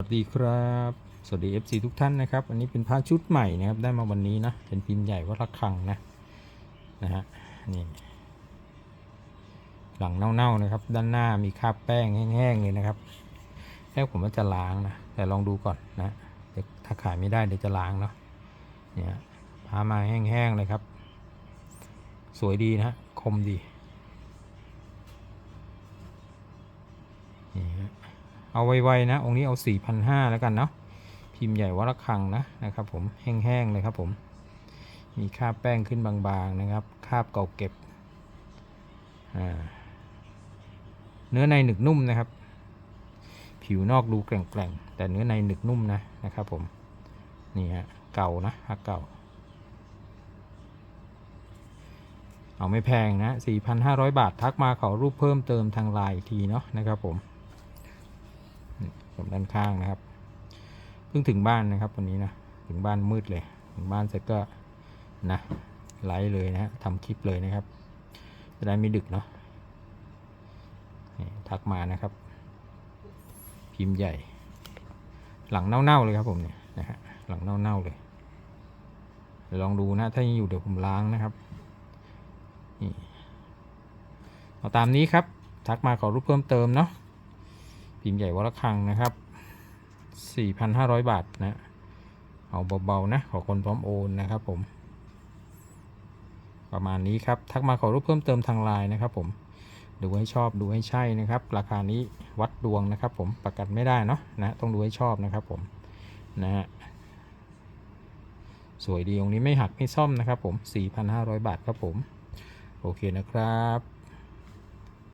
สวัสดีครับ สวัสดี FC ทุกท่านนะครับ อันนี้เป็นผ้าชุดใหม่นะครับ ได้มาวันนี้นะ เป็นพิมพ์ใหญ่วัดระฆังนะ นะฮะ นี่ หลังเน่าๆนะครับ ด้านหน้ามีคราบแป้งแห้งๆเลยนะครับแรกผมว่าจะล้างนะ แต่ลองดูก่อนนะเดี๋ยวถ้าขายไม่ได้เดี๋ยวจะล้างเนาะ เนี่ยพามาแห้งๆเลยครับ สวยดีนะฮะคมดี นี่ฮะ เอาไวๆนะ องค์นี้เอา 4,500 แล้วกันเนาะพิมพ์ใหญ่วัดระฆังนะนะครับผมแห้งๆเลยครับผม มีคาบแป้งขึ้นบางๆนะครับคาบเก่าเก็บเนื้อในหนึกนุ่มนะครับ ผิวนอกดูแกร่งๆแต่เนื้อในหนึกนุ่มนะนะครับผมนี่ฮะเก่านะฮักเก่า เอาไม่แพงนะ 4,500 บาททักมาขอรูปเพิ่มเติมทางไลน์ทีเนาะนะครับผม ผมด้านข้างนะครับ เพิ่งถึงบ้านนะครับวันนี้นะ ถึงบ้านมืดเลย ถึงบ้านเสร็จก็นะไลฟ์เลยนะฮะทำคลิปเลยนะครับ จะได้ไม่ดึกเนาะทักมานะครับ พิมพ์ใหญ่ หลังเน่าๆเลยครับผมเนี่ยนะฮะหลังเน่าๆเลยลองดูนะถ้ายังอยู่เดี๋ยวผมล้างนะครับนี่เอาตามนี้ครับ ทักมาขอรูปเพิ่มเติมเนาะ พิมพ์ใหญ่วรคังนะครับ 4,500 บาทนะ เอาเบาๆนะ ขอคนพร้อมโอนนะครับผม ประมาณนี้ครับ ทักมาขอรูปเพิ่มเติมทางไลน์นะครับผม ดูให้ชอบดูให้ใช่นะครับ ราคานี้วัดดวงนะครับผม ประกันไม่ได้เนาะนะ ต้องดูให้ชอบนะครับผม นะฮะ สวยดีองค์นี้ไม่หักไม่ซ่อมนะครับผม 4,500 บาทครับผม โอเคนะครับ